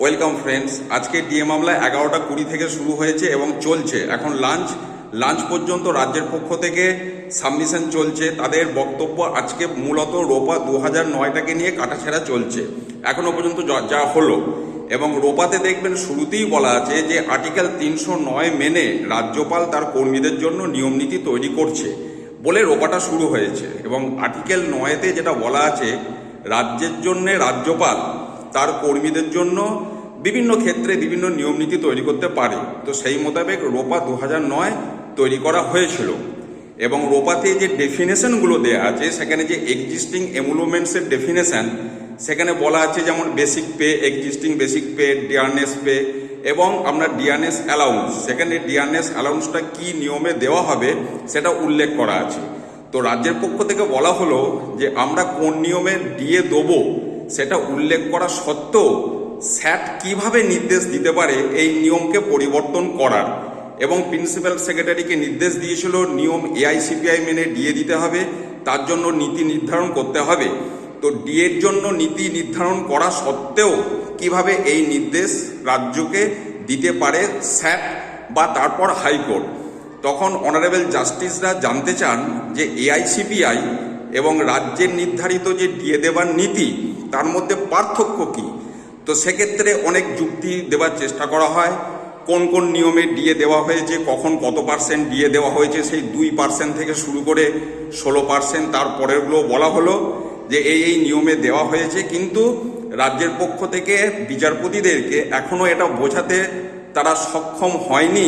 Welcome friends আজকে DA মামলা এগারোটা কুড়ি থেকে শুরু হয়েছে এবং চলছে। এখন লাঞ্চ লাঞ্চ পর্যন্ত রাজ্যের পক্ষ থেকে সাবমিশন চলছে। তাদের বক্তব্য আজকে মূলত রোপা দু হাজার নয়টাকে নিয়ে কাটাছেড়া চলছে। এখনও পর্যন্ত যা- হলো। এবং রোপাতে দেখবেন শুরুতেই বলা আছে যে আর্টিকেল তিনশো নয় মেনে রাজ্যপাল তার কর্মীদের জন্য নিয়মনীতি তৈরি করছে বলে রোপাটা শুরু হয়েছে। এবং আর্টিকেল নয়েতে যেটা বলা আছে, রাজ্যের জন্যে রাজ্যপাল তার কর্মীদের জন্য বিভিন্ন ক্ষেত্রে বিভিন্ন নিয়মনীতি তৈরি করতে পারে। তো সেই মোতাবেক রোপা দু নয় তৈরি করা হয়েছিল। এবং রোপাতে যে ডেফিনেশনগুলো দেওয়া আছে, সেখানে যে এক্সিস্টিং এমুলমেন্টসের ডেফিনেশন সেখানে বলা আছে যেমন basic pay existing basic pay dearness pay এবং আমরা ডিয়ারনেস অ্যালাউন্স সেখানে ডিয়ারনেস অ্যালাউন্সটা কি নিয়মে দেওয়া হবে সেটা উল্লেখ করা আছে। তো রাজ্যের পক্ষ থেকে বলা হলো যে আমরা কোন নিয়মে দিয়ে দেবো সেটা উল্লেখ করা সত্ত্বেও স্যাট কীভাবে নির্দেশ দিতে পারে এই নিয়মকে পরিবর্তন করার? এবং প্রিন্সিপাল সেক্রেটারিকে নির্দেশ দিয়েছিল নিয়ম এআইসিপিআই মেনে ডিএ দিতে হবে, তার জন্য নীতি নির্ধারণ করতে হবে। তো ডিএর জন্য নীতি নির্ধারণ করা সত্ত্বেও কীভাবে এই নির্দেশ রাজ্যকে দিতে পারে স্যাট বা তারপর হাইকোর্ট? তখন অনারেবল জাস্টিসরা জানতে চান যে এআইসিপিআই এবং রাজ্যের নির্ধারিত যে ডিএ দেবার নীতি তার মধ্যে পার্থক্য কি? তো সেক্ষেত্রে অনেক যুক্তি দেওয়ার চেষ্টা করা হয়। কোন কোন নিয়মে ডিএ দেওয়া হয়েছে, কখন কত পার্সেন্ট ডিএ দেওয়া হয়েছে, সেই দুই পার্সেন্ট থেকে শুরু করে ষোলো পার্সেন্ট তারপরেরগুলো বলা হলো যে এই এই নিয়মে দেওয়া হয়েছে। কিন্তু রাজ্যের পক্ষ থেকে বিচারপতিদেরকে এখনও এটা বোঝাতে তারা সক্ষম হয়নি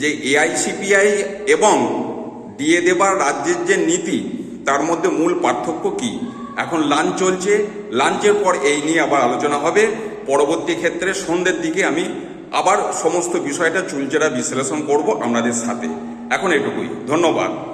যে এআইসিপিআই এবং ডিএ দেবার রাজ্যের যে নীতি, তার মধ্যে মূল পার্থক্য কি? এখন লাঞ্চ চলছে। লাঞ্চের পর এই নিয়ে আবার আলোচনা হবে। পরবর্তী ক্ষেত্রে সন্ধ্যের দিকে আমি আবার সমস্ত বিষয়টা চুলচেরা বিশ্লেষণ করব আপনাদের সাথে। এখন এটুকুই। ধন্যবাদ।